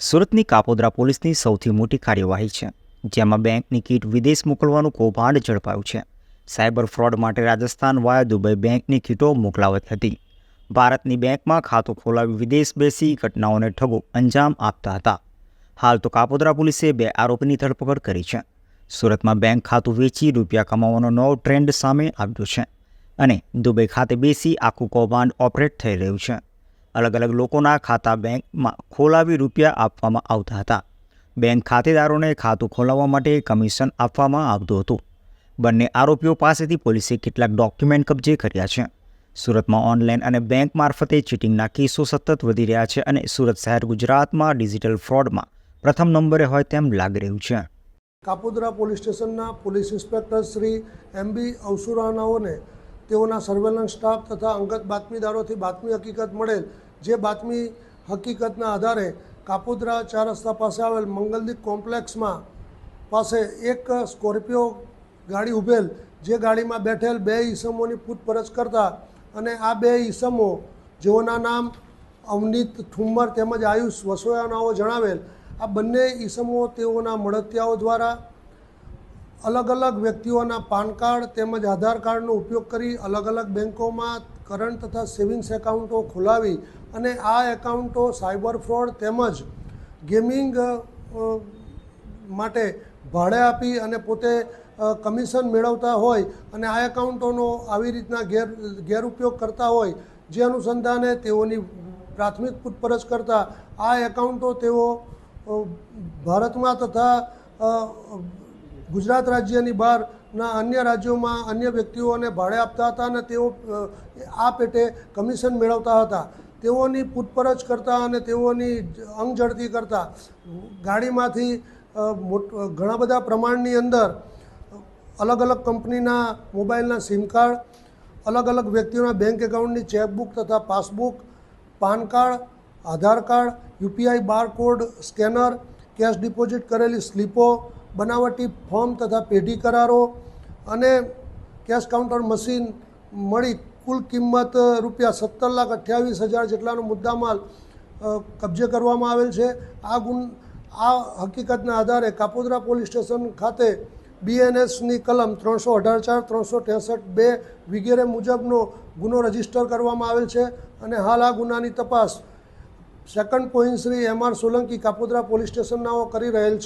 સુરતની કાપોદ્રા પોલીસની સૌથી મોટી કાર્યવાહી છે, જેમાં બેંકની કીટ વિદેશ મોકલવાનું કૌભાંડ ઝડપાયું છે. સાયબર ફ્રોડ માટે રાજસ્થાન વાયા દુબઈ બેંકની કીટો મોકલાવત હતી. ભારતની બેંકમાં ખાતું ખોલાવી વિદેશ બેસી ઘટનાઓને ઠગો અંજામ આપતા હતા. હાલ તો કાપોદ્રા પોલીસે બે આરોપીની ધરપકડ કરી છે. સુરતમાં બેંક ખાતું વેચી રૂપિયા કમાવાનો નવો ટ્રેન્ડ સામે આવ્યો છે અને દુબઈ ખાતે બેસી આખું કૌભાંડ ઓપરેટ થઈ રહ્યું છે. અલગ અલગ લોકોના ખાતા બેંકમાં ખોલાવી રૂપિયા આપવામાં આવતા હતા. બેંક ખાતેદારોને ખાતું ખોલાવવા માટે કમિશન આપવામાં આવતું હતું. બંને આરોપીઓ પાસેથી પોલીસે કેટલાક ડોક્યુમેન્ટ કબજે કર્યા છે. સુરતમાં ઓનલાઈન અને બેંક મારફતે ચીટિંગના કેસો સતત વધી રહ્યા છે અને સુરત શહેર ગુજરાતમાં ડિજિટલ ફ્રોડમાં પ્રથમ નંબરે હોય તેમ લાગી રહ્યું છે. કાપોદરા પોલીસ સ્ટેશનના police inspector Shri M B અવસુરાનાઓને તેઓના સર્વેલન્સ સ્ટાફ તથા અંગત બાતમીદારોથી બાતમી હકીકત મળેલ જે બાતમી હકીકતના આધારે કાપોદરા ચાર રસ્તા પાસે આવેલ મંગલદીપ કોમ્પ્લેક્સમાં પાસે એક સ્કોર્પિયો ગાડી ઊભેલ જે ગાડીમાં બેઠેલ બે ઈસમોની પૂછપરછ કરતા અને આ બે ઈસમો જેઓના નામ અવનીત ઠુમ્મર તેમજ આયુષ વસોયાનાઓ જણાવેલ, આ બંને ઈસમો તેઓના મળતિયાઓ દ્વારા અલગ અલગ વ્યક્તિઓના પાન કાર્ડ તેમજ આધાર કાર્ડનો ઉપયોગ કરી અલગ અલગ બેન્કોમાં કરંટ તથા સેવિંગ્સ એકાઉન્ટો ખોલાવી અને આ એકાઉન્ટો સાયબર ફ્રોડ તેમજ ગેમિંગ માટે ભાડે આપી અને પોતે કમિશન મેળવતા હોય અને આ એકાઉન્ટોનો આવી રીતના ગેર, ગેરઉપયોગ કરતા હોય જે અનુસંધાને તેઓની પ્રાથમિક પૂછપરછ કરતા આ એકાઉન્ટો તેઓ ભારતમાં તથા ગુજરાત રાજ્યની બહારના અન્ય રાજ્યોમાં અન્ય વ્યક્તિઓને ભાડે આપતા હતા અને તેઓ આ પેટે કમિશન મેળવતા હતા. તેઓની પૂછપરછ કરતા અને તેઓની અંગ ઝડતી કરતા. ગાડીમાંથી ઘણા બધા પ્રમાણની અંદર અલગ અલગ કંપનીના મોબાઈલના સિમ કાર્ડ, અલગ અલગ વ્યક્તિઓના બેંક એકાઉન્ટની ચેકબુક તથા passbook, PAN card, Aadhaar card, UPI barcode, scanner, cash deposit કરેલી સ્લીપો બનાવટી ફોર્મ તથા પેઢી કરારો અને કેશ કાઉન્ટર મશીન મળી કુલ કિંમત રૂપિયા સત્તર લાખ અઠ્યાવીસ હજાર જેટલાનો મુદ્દામાલ કબજે કરવામાં આવેલ છે. આ ગુન, આ હકીકતના આધારે કાપોદરા પોલીસ સ્ટેશન ખાતે બીએનએસની કલમ ત્રણસો અઢાર ચાર, ત્રણસો ત્રેસઠ બે વગેરે મુજબનો ગુનો રજિસ્ટર કરવામાં આવેલ છે અને હાલ આ ગુનાની તપાસ second point Shri M R Solanki Kapodara police સ્ટેશનનાઓ કરી રહેલ છે.